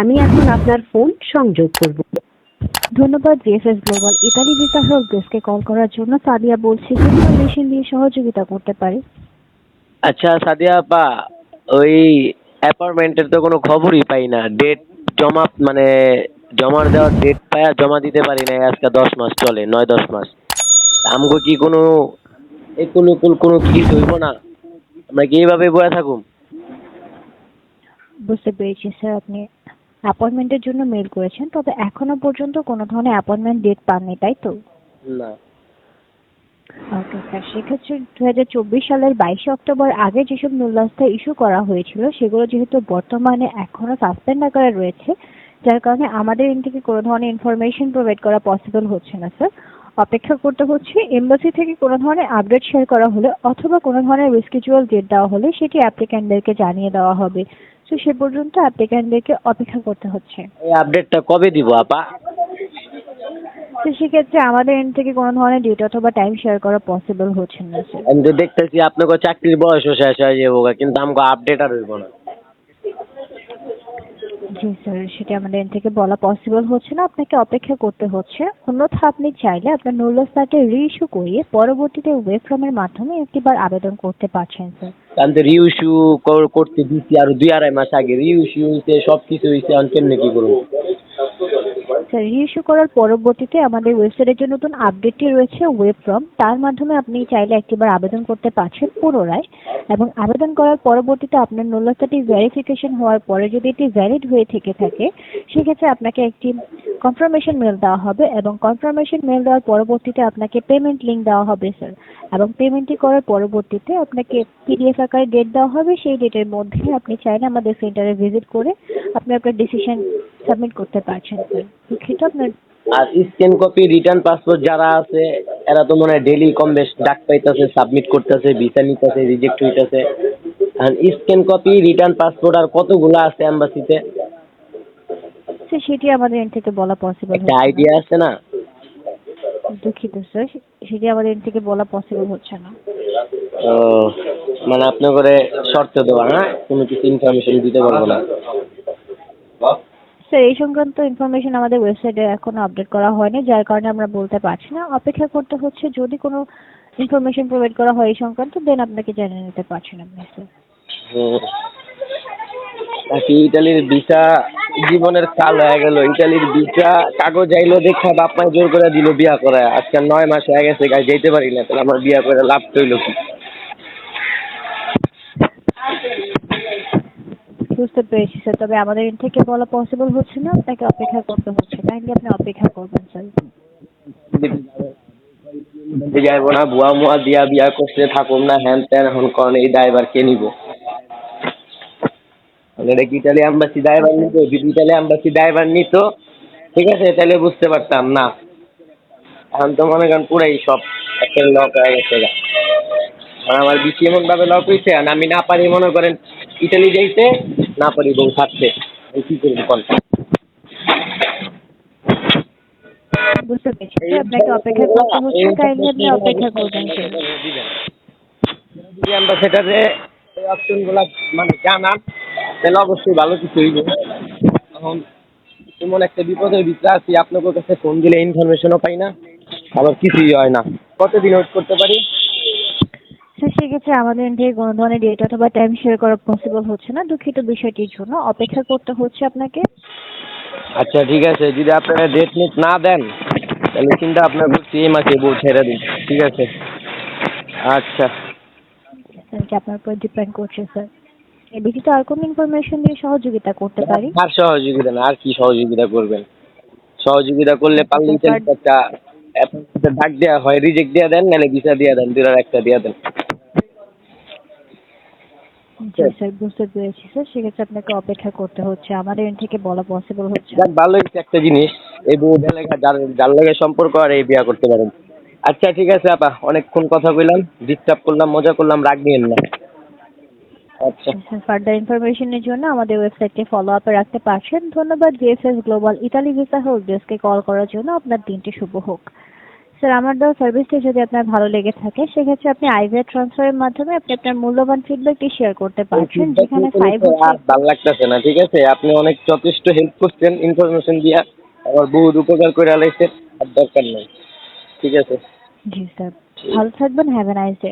আমি এখন আপনার ফোন সংযোগ করব। ধন্যবাদ GFS global Italy visa help ডেস্কে কল করার জন্য। সাদিয়া বলছি কি মেশিন দিয়ে সহযোগিতা করতে পারি। আচ্ছা সাদিয়া আপা ওই অ্যাপার্টমেন্টের তো কোনো খবরই পাই না। ডেট জমা মানে জমা দেওয়ার ডেট পায়া জমা দিতে পারি না আজকে দশ মাস চলে নয় দশ মাস। আমগো কি কোনো একুল উকুল কোনো কিছু হইব না? আমরা কি এইভাবে বয়ে থাকুম? বুঝতে পেরেছি স্যার আপনি অ্যাপয়েন্টমেন্টের জন্য মেল করেছেন তবে এখনও পর্যন্ত কোনো ধরনের অ্যাপয়েন্টমেন্ট ডেট পাননি তাই তো? না। ওকে স্যার সেক্ষেত্রে দু হাজার চব্বিশ সালের বাইশে অক্টোবর আগে যেসব নুল্লাস্তা ইস্যু করা হয়েছিল সেগুলো যেহেতু বর্তমানে এখনও সাসপেন্ড আকারে রয়েছে যার কারণে আমাদের এন থেকে কোনো ধরনের ইনফরমেশন প্রোভাইড করা পসিবল হচ্ছে না স্যার অপেক্ষা করতে হচ্ছে এমবাসি থেকে কোনো ধরনের আপডেট শেয়ার করা হলে অথবা কোনো ধরনের রিস্কিচুয়াল ডেট দেওয়া হলে সেটি অ্যাপ্লিক্যান্টদেরকে জানিয়ে দেওয়া হবে। তো সে পর্যন্ত অ্যাপ্লিক্যান্টদেরকে অপেক্ষা করতে হচ্ছে। এই আপডেটটা কবে দিব আপা? তো সেক্ষেত্রে আমাদের এন্ড থেকে কোনো ধরনের ডেট অথবা টাইম শেয়ার করা পসিবল হচ্ছে না স্যার আমি তো দেখতেছি আপনাকে চাকরির বয়সও শেষ হয়ে যাব কিন্তু আমাকে আপডেট আর হইব না। জি স্যার সেটা আমাদের থেকে বলা পসিবল হচ্ছে না, আপনাকে অপেক্ষা করতে হচ্ছে। অন্যথা আপনি চাইলে আপনার নুল্লাসটাকে রিইস্যু করিয়ে পরবর্তীতে ওয়েব ফর্মের মাধ্যমে একটিবার আবেদন করতে পারছেন স্যার আমি তো রিউশু করতে দিচ্ছি আর দুই আড়াই মাস আগে রিইস্যু হয়েছে সব কিছু হয়েছে আমি কেমনে কি করব? স্যার রিইস্যু করার পরবর্তীতে আমাদের ওয়েবসাইটের যে নতুন আপডেটটি রয়েছে ওয়েব ফর্ম তার মাধ্যমে আপনি চাইলে একটিবার আবেদন করতে পারছেন পুনরায়। এবং আবেদন করার পরবর্তীতে আপনার নোলাসাটি ভেরিফিকেশন হওয়ার পরে যদি এটি ভ্যালিড হয়ে থেকে থাকে, সেক্ষেত্রে আপনাকে একটি কনফার্মেশন মেল দেওয়া হবে এবং কনফার্মেশন মেল দেওয়ার পরবর্তীতে আপনাকে পেমেন্ট লিঙ্ক দেওয়া হবে স্যার এবং পেমেন্টটি করার পরবর্তীতে আপনাকে পিডিএফ আকারে ডেট দেওয়া হবে, সেই ডেটের মধ্যে আপনি চাইলে আমাদের সেন্টারে ভিজিট করে আপনি আপনার ডিসিশন সাবমিট করতে পারছেন স্যার দুঃখিত আপনার আর স্ক্যান কপি রিটার্ন পাসপোর্ট যারা আছে, এরা তো মনে হয় ডেলি কম বেশ ডাক পাইতেছে সাবমিট করতেছে ভিসা নিতেছে রিজেক্ট হইতেছে। আর স্ক্যান কপি রিটার্ন পাসপোর্ট আর কতগুলো আছে এম্বাসিতে স্যার সেটি আমাদের এন্ড থেকে বলা পসিবল একটা আইডিয়া আছে না? দুঃখিত স্যার সেটি আমাদের এন্ড থেকে বলা পসিবল হচ্ছে না। ও মানে আপনি করে শর্ত দেওয়া হ্যাঁ? কোনো কিছু ইনফরমেশন দিতে পারব না। স্যার এই সংক্রান্ত ইনফরমেশন আমাদের ওয়েবসাইটে এখনও আপডেট করা হয়নি যার কারণে আমরা বলতে পারছি না। অপেক্ষা করতে হচ্ছে যদি কোনো ইনফরমেশন প্রোভাইড করা হয় এই সংক্রান্ত দেন আপনাকে জানিয়ে নিতে পারছেন আপনি স্যার। নাকি ইটালির ভিসা জীবনের কাল হয়ে গেল ইটালির ভিসা কাগজ আইলো দেখা বাপ মাই জোর করে দিল বিয়া করে আজকে নয় মাস হয়ে গেছে গাই যেতে পারি না তাহলে আমার বিয়া করে লাভ হইল কি? বুঝতে পেরেছি স্যার তবে আমাদের থেকে বলা পসিবল হচ্ছে না আপনাকে অপেক্ষা করতে হচ্ছে কাইন্ডলি আপনি অপেক্ষা করবেন স্যার যাইব না বুয়া মুয়া দিয়া বিয়া করতে থাকুম না হ্যান ত্যান এখন কন এই ড্রাইভার কে নিব। এটা কি ইটালি আম্বাসি ড্রাইভার নিত যদি ইটালি ড্রাইভার নিত ঠিক আছে তাহলে বুঝতে পারতাম না। এখন তো মনে করেন পুরাই সব একটা লক হয়ে গেছে আর আমার ভাবে লক হয়েছে আর আমি না পারি মনে করেন ইটালি যাইতে না পারি বউ থাকতে। কি করব কন বুঝতে পেরেছি। স্যার আপনাকে অপেক্ষা করতে হচ্ছে কাইন্ডলি আপনি অপেক্ষা করবেন। যদি আমরা সেটাতে অপশনগুলো মানে জানান তাহলে অবশ্যই ভালো কিছু হইব। এখন এমন একটা বিপদের ভিতরে আছি আপনাদের কাছে ফোন দিলে ইনফরমেশনও পাই না আবার কিছুই হয় না। কতদিন ওয়েট করতে পারি? স্যার সেক্ষেত্রে আমাদের থেকে কোনো ধরনের ডেট অথবা টাইম শেয়ার করা পসিবল হচ্ছে না দুঃখিত বিষয়টির জন্য। অপেক্ষা করতে হচ্ছে আপনাকে। আচ্ছা ঠিক আছে। যদি আপনারা ডেট মিট না দেন তাহলে চিন্তা আপনার করছি এই মাসে বউ ছেড়ে দিন। ঠিক আছে? আচ্ছা। স্যার কি আপনার উপর ডিপেন্ড করছে স্যার? ব্যতীত আর কোনো ইনফরমেশন দিয়ে সহযোগিতা করতে পারি? আর সহযোগিতা না আর কি সহযোগিতা করবেন? সহযোগিতা করলে পারলে একটা ডাক দেওয়া হয় রিজেক্ট দিয়ে দেন নাহলে ভিসা দিয়ে দেন দুটার একটা দিয়ে দেন। জি স্যার বুঝতে পেরেছি স্যার। সেক্ষেত্রে আপনাকে অপেক্ষা করতে হচ্ছে। আমাদের end থেকে বলা পসিবল হচ্ছে না। যাক ভালো হয়েছে একটা জিনিস। এই বউ লেখা যার যার লেগে সম্পর্ক আর এই বিয়া করতে পারেন। আচ্ছা ঠিক আছে আপা অনেকক্ষণ কথা কইলাম। ডিস্টার্ব করলাম মজা করলাম রাগ নিয়েন না। ফার্দার ইনফরমেশনের জন্য আমাদের ওয়েবসাইটে ফলো আপে রাখতে পারছেন। ধন্যবাদ GSS global Italy visa help ডেস্কে কল করার জন্য। আপনার দিনটি শুভ হোক। স্যার আমার দেওয়া সার্ভিসটি যদি আপনার ভালো লেগে থাকে সেক্ষেত্রে আপনি আইভিআর ট্রান্সফারের মাধ্যমে আপনি আপনার মূল্যবান ফিডব্যাকটি শেয়ার করতে পারছেন। যেখানে ফাইভ ভালো লাগতেছে না ঠিক আছে? আপনি অনেক যথেষ্ট হেল্প করছেন ইনফরমেশন দিয়া। আমার বহুত উপকার করে আলাইছেন আর দরকার নেই। ঠিক আছে? জি স্যার ভালো থাকবেন হ্যাভ এ নাইস ডে